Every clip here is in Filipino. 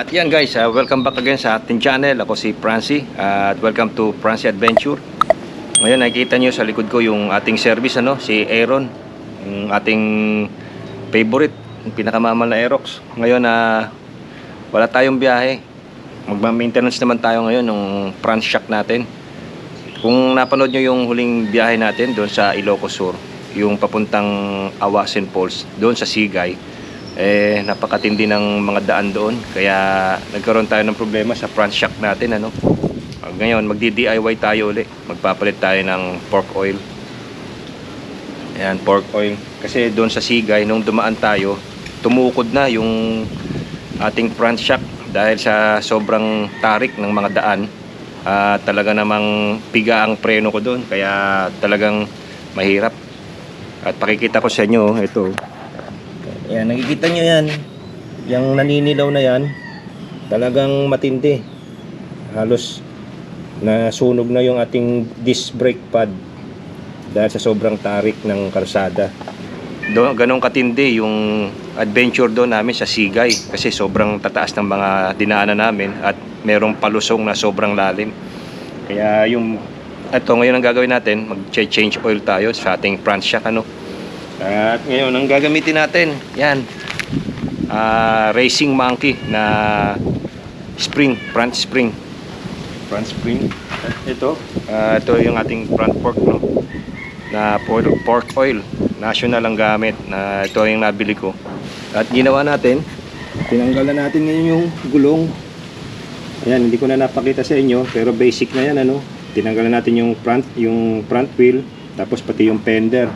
At yan guys, uh, welcome back again sa ating channel. Ako si Francie uh, welcome to Francie Adventure. Ngayon nakikita nyo sa likod ko yung ating service ano, si Aaron. Yung ating favorite, yung pinakamamal na Aerox. Ngayon na wala tayong biyahe. Magma-maintenance naman tayo ngayon ng front shock natin. Kung napanood nyo yung huling biyahe natin doon sa Ilocos Sur, yung papuntang Awasin Falls, doon sa Sigay, eh napakatindi ng mga daan doon. Kaya nagkaroon tayo ng problema sa front shock natin ano? Ah, ngayon magdi-DIY tayo uli magpapalit tayo ng pork oil. Ayan pork oil. Kasi doon sa Sigay nung dumaan tayo tumukod na yung ating front shock dahil sa sobrang tarik ng mga daan. Ah, talaga namang piga ang preno ko doon. Kaya talagang mahirap. At pakikita ko sa inyo ito Ayan, nakikita nyo yan. Yung naninilaw na yan, talagang matindi. Halos nasunog na yung ating disc brake pad dahil sa sobrang tarik ng karsada. Do, ganong katindi yung adventure doon namin sa Sigay kasi sobrang tataas ng mga dinaanan namin at merong palusong na sobrang lalim. Kaya yung ito ngayon ang gagawin natin, mag-change oil tayo sa ating front shock ano. At ngayon, ang gagamitin natin, yan, ah, Racing Monkey na spring, front spring. Front spring. At ito, ah, ito yung ating front fork, no? Na pork, oil. National ang gamit. Na ito yung nabili ko. At ginawa natin, tinanggalan natin ngayon yung gulong. Ayan, hindi ko na napakita sa inyo, pero basic na yan, ano? Tinanggalan natin yung front, yung front wheel, tapos pati yung fender.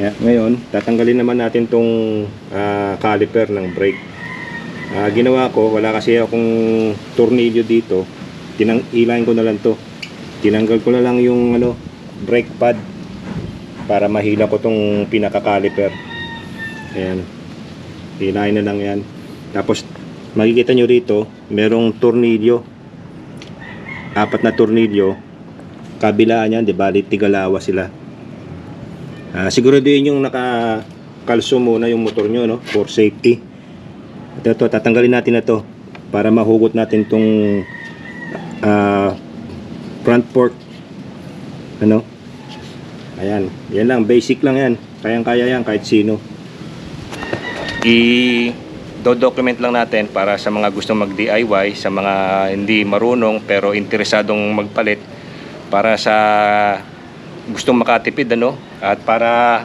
Yeah, ngayon, tatanggalin naman natin tong ah, caliper ng brake. Ah, ginawa ko, wala kasi akong tornilyo dito. Tinang ilayin ko na lang to. Tinanggal ko na lang yung ano, brake pad para mahila ko tong pinaka-caliper. Ayan. Hilahin na lang 'yan. Tapos makikita nyo rito, merong tornilyo. Apat na tornilyo. Kabilaan yan, di ba? Tigalawa sila. Ah, siguraduhin yung nakakalso muna yung motor nyo no for safety. Ito, ito tatanggalin natin na to para mahugot natin tong ah, front fork. Ano? Ayan, yan lang, basic lang yan. Kayang-kaya yan kahit sino. I do-document lang natin para sa mga gustong mag-DIY, sa mga hindi marunong pero interesadong magpalit para sa gustong makatipid ano at para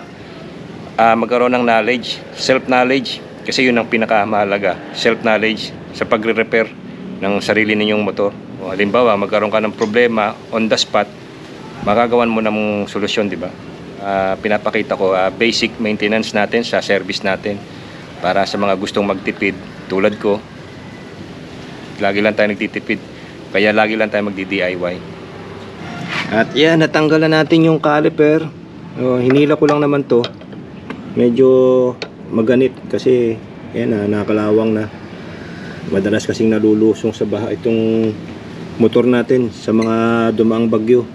ah, magkaroon ng knowledge, self-knowledge kasi yun ang pinakamahalaga, self-knowledge sa pagre-repair ng sarili ninyong motor. O, halimbawa, magkaroon ka ng problema on the spot, magagawan mo ng solusyon, di ba? Ah, pinapakita ko ah, basic maintenance natin sa service natin para sa mga gustong magtipid tulad ko. Lagi lang tayo nagtitipid. Kaya lagi lang tayo magdi-DIY. At yan, natanggalan natin yung caliper. Oh, hinila ko lang naman to. Medyo maganit kasi yan na, nakalawang na. Madalas kasing nalulusong sa baha itong motor natin sa mga dumaang bagyo.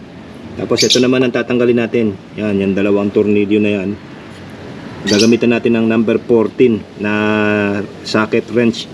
Tapos ito naman ang tatanggalin natin. Yan, yung dalawang tornilyo na yan. Gagamitan natin ng number 14 na socket wrench.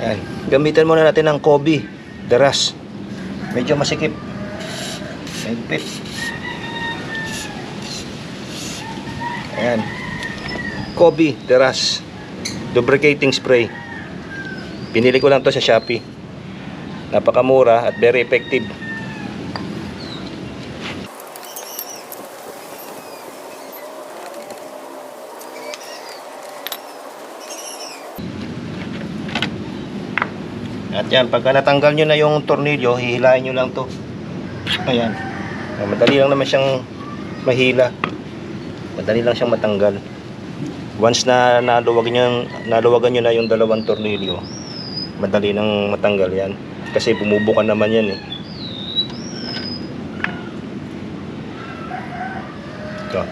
Yan. Gamitan muna natin ng Kobe, deras. Medyo masikip. Higpit. Ayan. Kobe, deras. Lubricating spray. Pinili ko lang to sa Shopee. Napakamura at very effective. At yan, pagka natanggal nyo na yung tornilyo, hihilahin nyo lang to. Ayan. Madali lang naman siyang mahila. Madali lang siyang matanggal. Once na naluwagan nyo, naluwagan nyo na yung dalawang tornilyo, madali nang matanggal yan. Kasi bumubukan naman yan eh. Ito,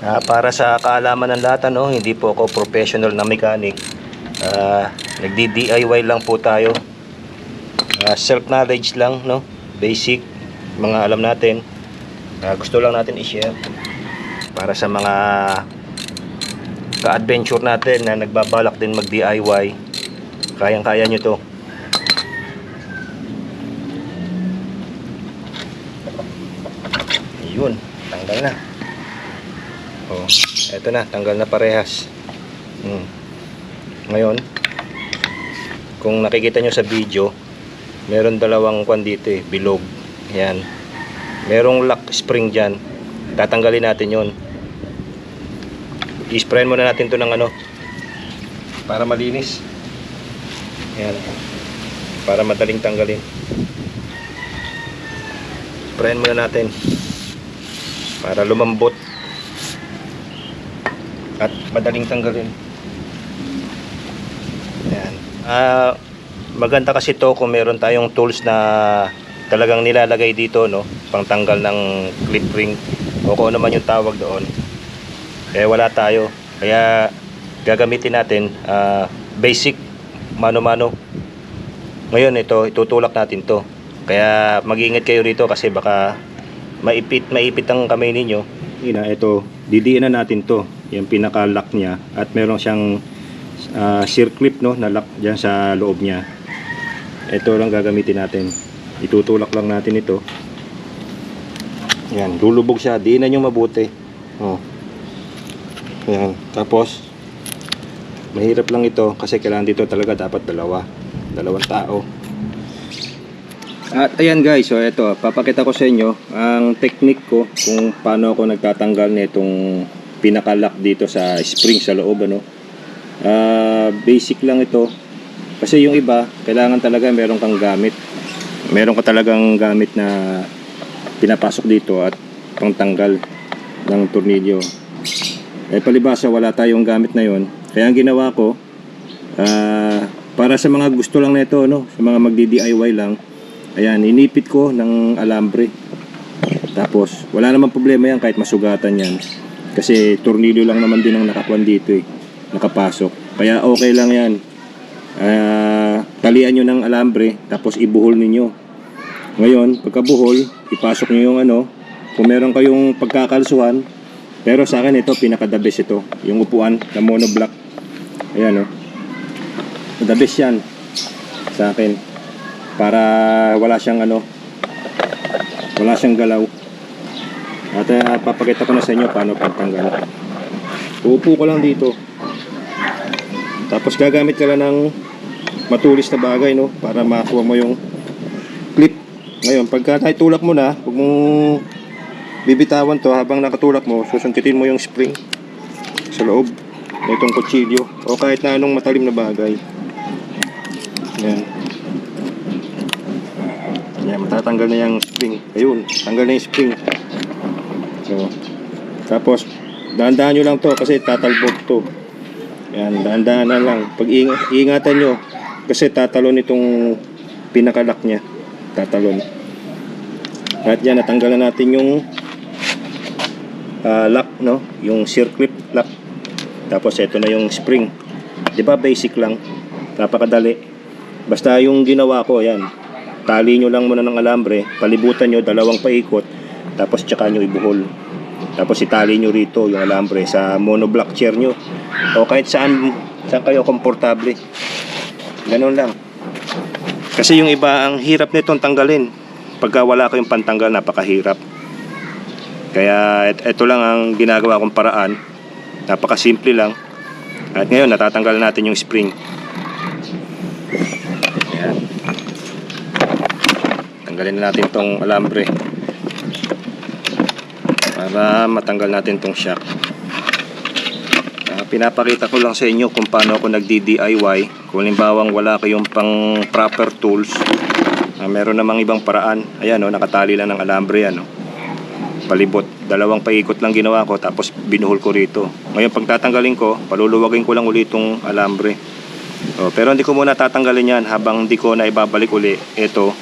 Ah, para sa kaalaman ng lahat, ano, hindi po ako professional na mechanic. Ah, nagdi-DIY lang po tayo. Ah, self-knowledge lang, no? Basic, mga alam natin. Ah, gusto lang natin i-share para sa mga ka-adventure natin na nagbabalak din mag-DIY. Kayang-kaya nyo to. Yun, tanggal na. Eto na, tanggal na parehas. Hmm. Ngayon, kung nakikita nyo sa video, meron dalawang kwan dito eh, bilog. Yan. Merong lock spring dyan. Tatanggalin natin yon. I-sprayin muna natin to ng ano, para malinis. Yan. Para madaling tanggalin. Sprayin muna natin. Para lumambot at madaling tanggalin. Yan. Ah, maganda kasi to kung meron tayong tools na talagang nilalagay dito no, pangtanggal ng clip ring o kung ano man yung tawag doon. Eh wala tayo. Kaya gagamitin natin ah, basic mano-mano. Ngayon ito, itutulak natin to. Kaya mag-ingat kayo rito kasi baka maipit maipit ang kamay ninyo. Ina, ito, didiin na natin to. Yung pinaka-lock niya at meron siyang uh, circlip no, na lock diyan sa loob niya. Ito lang gagamitin natin. Itutulak lang natin ito. Yan, lulubog siya. Diinan nyo mabuti. Oh. Yan. Tapos, mahirap lang ito kasi kailangan dito talaga dapat dalawa. Dalawang tao. At ayan guys, so ito, papakita ko sa inyo ang technique ko kung paano ako nagtatanggal nitong pinaka-lock dito sa spring sa loob ano. Ah, basic lang ito. Kasi yung iba, kailangan talaga meron kang gamit. Meron ka talagang gamit na pinapasok dito at pangtanggal ng tornilyo. Eh palibasa wala tayong gamit na yon. Kaya ang ginawa ko, ah, para sa mga gusto lang nito no, sa mga magdi-DIY lang, Ayan, inipit ko ng alambre. Tapos, wala namang problema yan kahit masugatan yan. Kasi tornilyo lang naman din ang nakakuan dito eh. Nakapasok. Kaya okay lang yan. Ah, talian nyo ng alambre, tapos ibuhol ninyo. Ngayon, pagkabuhol, ipasok nyo yung ano, kung meron kayong pagkakalsuhan, pero sa akin ito, best ito. Yung upuan na monoblock. Ayan o. Oh. The yan. Sa akin para wala siyang ano wala siyang galaw at uh, papakita ko na sa inyo paano pagtanggal. Uupo ko lang dito. Tapos gagamit ka lang ng matulis na bagay no para makuha mo yung clip. Ngayon pagka tulak mo na huwag mong bibitawan to. Habang nakatulak mo susungkitin mo yung spring sa loob na itong kutsilyo o kahit na anong matalim na bagay. Yan yan, matatanggal na yung spring. Ayun, tanggal na yung spring. So, tapos, dahan-dahan nyo lang to kasi tatalbog to. Yan, dahan-dahan na lang. Pag iingatan nyo, kasi tatalon itong pinakalak niya. Tatalon. At yan, natanggal na natin yung uh, lock, no? Yung circlip lock. Tapos, ito na yung spring. Ba basic lang? Napakadali. Basta yung ginawa ko, yan tali nyo lang muna ng alambre palibutan nyo dalawang paikot tapos tsaka nyo ibuhol. Tapos itali nyo rito yung alambre sa monoblock chair nyo. O kahit saan saan kayo komportable. Ganun lang. Kasi yung iba ang hirap nitong tanggalin. Pagka wala kayong pantanggal napakahirap. Kaya ito lang ang ginagawa kong paraan. Napakasimple lang. At ngayon natatanggal natin yung spring. Tanggalin na natin tong alambre para matanggal natin tong shock uh, pinapakita ko lang sa inyo kung paano ako nagdi-DIY kung limbawang wala kayong pang proper tools Ah, meron namang ibang paraan. Ayan, oh, nakatali lang ng alambre yan. Oh. Palibot. Dalawang paikot lang ginawa ko tapos binuhol ko rito. Ngayon pag tatanggalin ko, paluluwagin ko lang ulit itong alambre. Oh, pero hindi ko muna tatanggalin yan habang hindi ko na ibabalik uli ito.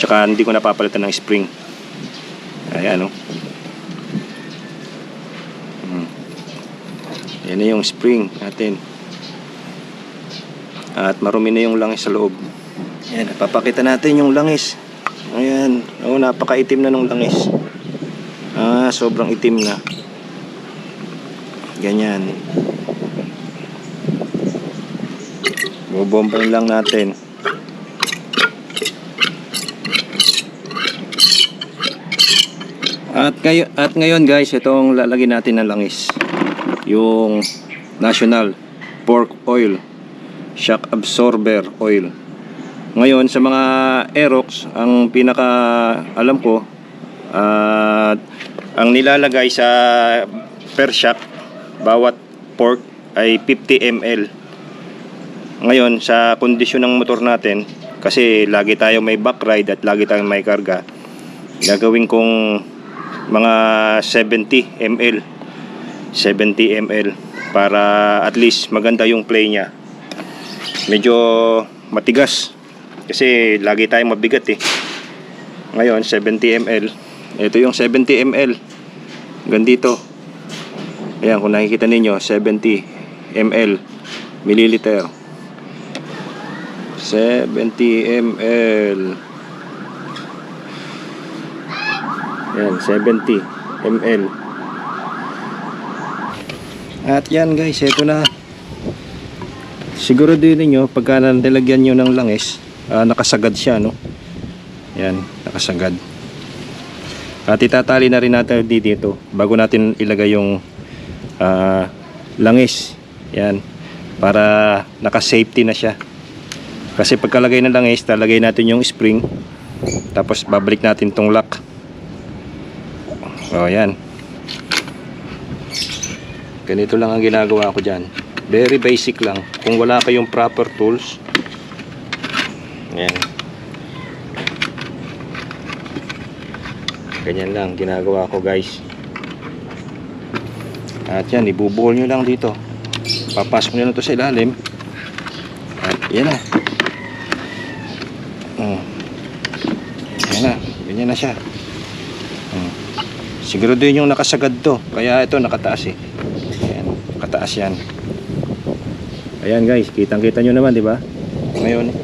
Tsaka hindi ko napapalitan ng spring. Ayan, oh. Yan na yung spring natin. At marumi na yung langis sa loob. Yan, papakita natin yung langis. Ayan, oh, napakaitim na ng langis. Ah, sobrang itim na. Ganyan. Bubombayin lang natin. At ngayon, at ngayon guys, itong lalagyan natin ng langis. Yung National Pork Oil Shock Absorber Oil. Ngayon sa mga Aerox, ang pinaka alam ko at ang nilalagay sa per shock bawat pork ay 50 ml. Ngayon sa kondisyon ng motor natin kasi lagi tayo may back ride at lagi tayong may karga. Gagawin kong mga 70 ml 70 ml para at least maganda yung play niya. Medyo matigas kasi lagi tayong mabigat eh. Ngayon 70 ml ito yung 70 ml hanggang dito. Ayan kung nakikita ninyo 70 ml milliliter 70 ml Yan, 70 ml. At yan guys, ito na. Siguro din niyo pagka nilagyan niyo ng langis, ah, nakasagad siya, no? Yan, nakasagad. At itatali na rin natin di- dito bago natin ilagay yung ah, langis. Yan, para naka-safety na siya. Kasi pagkalagay ng langis, talagay natin yung spring. Tapos babalik natin tong lock. Oh, yan. Ganito lang ang ginagawa ko dyan. Very basic lang. Kung wala kayong proper tools, yan. Ganyan lang ginagawa ko guys. At yan, ibubuhol nyo lang dito. Papasok nyo lang to sa ilalim. At yan na. Oh. Yan na. Ganyan na siya. Siguro din yung nakasagad to. Kaya ito nakataas eh. Ayan, nakataas yan. Ayan guys, kitang-kita nyo naman, di ba? Ngayon,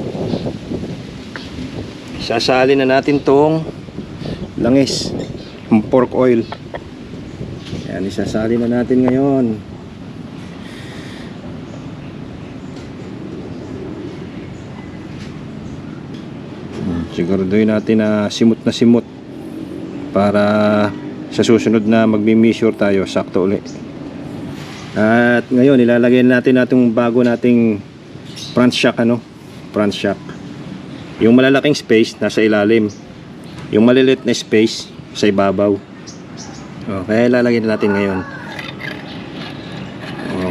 sasalin na natin tong langis, pork oil. Ayan, isasalin na natin ngayon. Hmm, Siguraduhin natin na simot na simot para sa susunod na magmi-measure tayo sakto ulit at ngayon ilalagay natin natong bago nating front shock ano? Front shock. Yung malalaking space nasa ilalim. Yung malilit na space sa ibabaw. Oh, kaya ilalagay natin ngayon.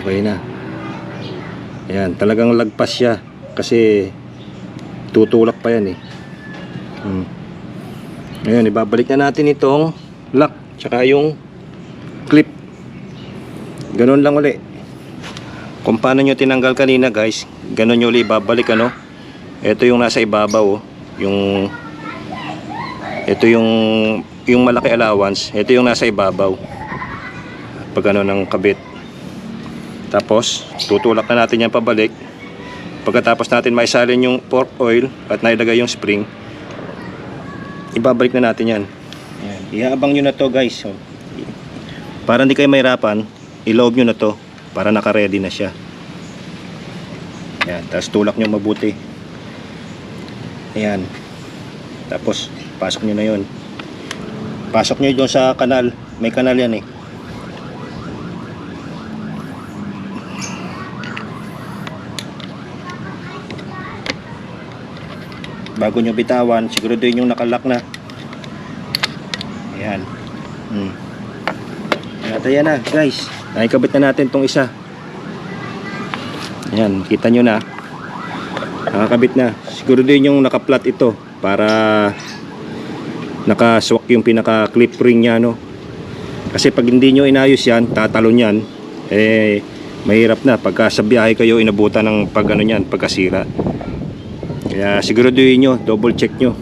Okay na. Ayan, talagang lagpas siya. Kasi tutulak pa yan eh. Hmm. ngayon ibabalik na natin itong lock tsaka yung ganun lang uli kung paano nyo tinanggal kanina guys ganun nyo uli babalik ano ito yung nasa ibabaw oh. yung ito yung yung malaki allowance ito yung nasa ibabaw pag ano ng kabit tapos tutulak na natin yan pabalik pagkatapos natin maisalin yung pork oil at nailagay yung spring ibabalik na natin yan Ayan. Ihaabang nyo na to guys. Oh. Para hindi kayo mahirapan, iloob nyo na to para naka-ready na siya. Ayan. Tapos tulak nyo mabuti. Ayan. Tapos, pasok nyo na yon. Pasok nyo doon sa kanal. May kanal yan eh. Bago nyo bitawan, siguro din yung nakalock na. Ayan. Hmm. At ayan na, guys. Nakikabit na natin tong isa. Ayan, kita nyo na. Nakakabit na. Siguro din yung nakaplat ito. para nakaswak yung pinaka clip ring niya no kasi pag hindi nyo inayos yan tatalon yan eh mahirap na pagka sa biyahe kayo inabutan ng pag ano yan pagkasira kaya siguraduhin nyo double check nyo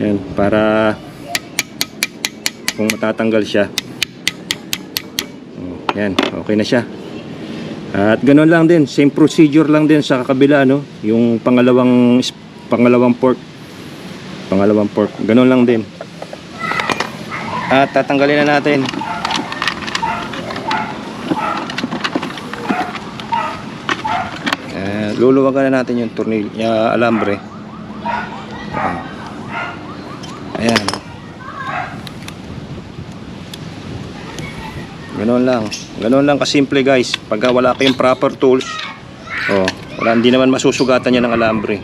yan para kung matatanggal siya yan okay na siya at ganoon lang din, same procedure lang din sa kabila no, yung pangalawang pangalawang port. Pangalawang port, ganoon lang din. At tatanggalin na natin. Eh, luluwagan na natin yung tornil, yung alambre. Ayan. Ganoon lang. Ganoon lang kasimple guys. Pagka wala kayong proper tools, oh, wala hindi naman masusugatan yan ng alambre.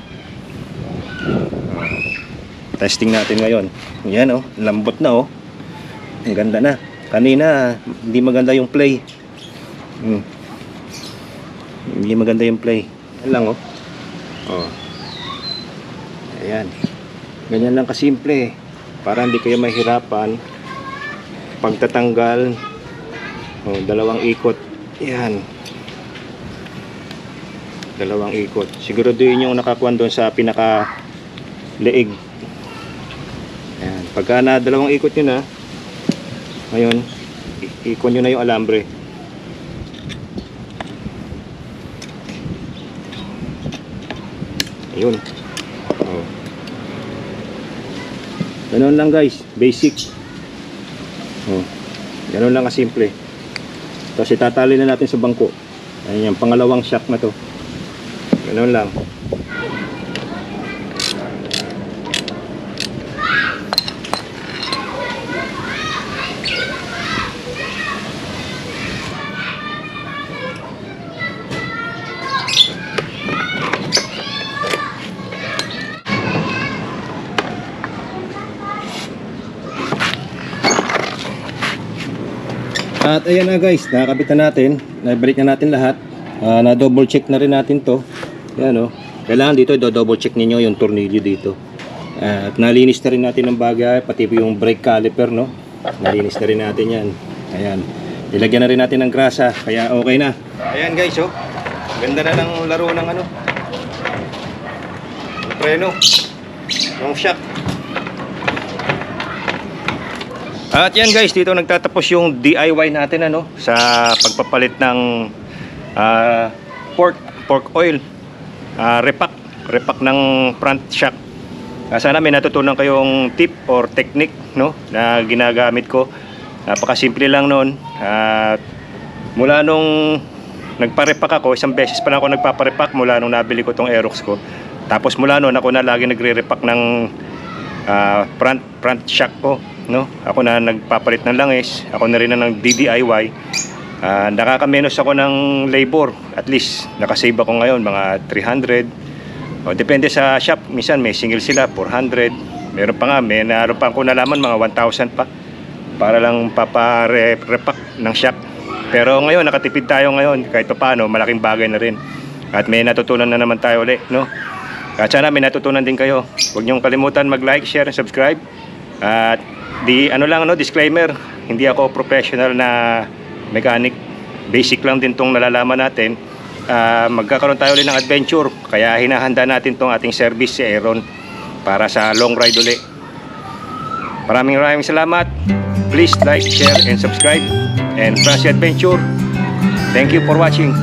Testing natin ngayon. Yan oh, lambot na oh. Ang ganda na. Kanina hindi maganda yung play. Hmm. Hindi maganda yung play. Yan lang oh. Oh. Ayan. Ganyan lang kasimple. Para hindi kayo mahirapan pagtatanggal Oh, dalawang ikot. Yan. Dalawang ikot. Siguraduhin yung nakakuan doon sa pinaka leeg. Yan. Pagka na dalawang ikot yun na, ngayon, ikon nyo na yung alambre. Ayun. Oh. Ganun lang guys, basic. Oh. Ganun lang kasimple. Tapos itatali na natin sa bangko. Ayan yung pangalawang shock na to. Ganun lang. At ayan na guys, nakakabit na natin. Nabalik na natin lahat. Ah, na double check na rin natin to. Yan o. Kailangan dito do double check ninyo yung tornilyo dito. at nalinis na rin natin ng bagay, pati yung brake caliper no. Nalinis na rin natin yan. Ayan. Ilagyan na rin natin ng grasa, kaya okay na. Ayan guys oh. Ganda na ng laro ng ano. Ng preno. Ng shock. At yan guys, dito nagtatapos yung DIY natin ano sa pagpapalit ng ah, pork pork oil. Ah, repack, repack ng front shock. Ah, sana may natutunan kayong tip or technique no na ginagamit ko. Napakasimple lang noon. At mula nung nagpa-repack ako, isang beses pa lang ako nagpapa-repack mula nung nabili ko tong Aerox ko. Tapos mula noon ako na lagi nagre-repack ng ah, front front shock ko no? Ako na nagpapalit ng langis ako na rin na ng DDIY Ah, nakakamenos ako ng labor at least. Nakasave ako ngayon mga 300 o depende sa shop. Minsan may single sila 400 meron pa nga may naroon pa ako nalaman mga 1,000 pa para lang papa-repack ng shop. Pero ngayon nakatipid tayo ngayon kahit pa paano malaking bagay na rin. At may natutunan na naman tayo ulit no? At sana may natutunan din kayo. Huwag niyong kalimutan mag-like, share, and subscribe. At di ano lang no, disclaimer, hindi ako professional na mechanic. Basic lang din tong nalalaman natin. Ah, magkakaroon tayo ulit ng adventure, kaya hinahanda natin tong ating service si Aaron para sa long ride uli. Maraming maraming salamat. Please like, share, and subscribe. And Francie Adventure, thank you for watching.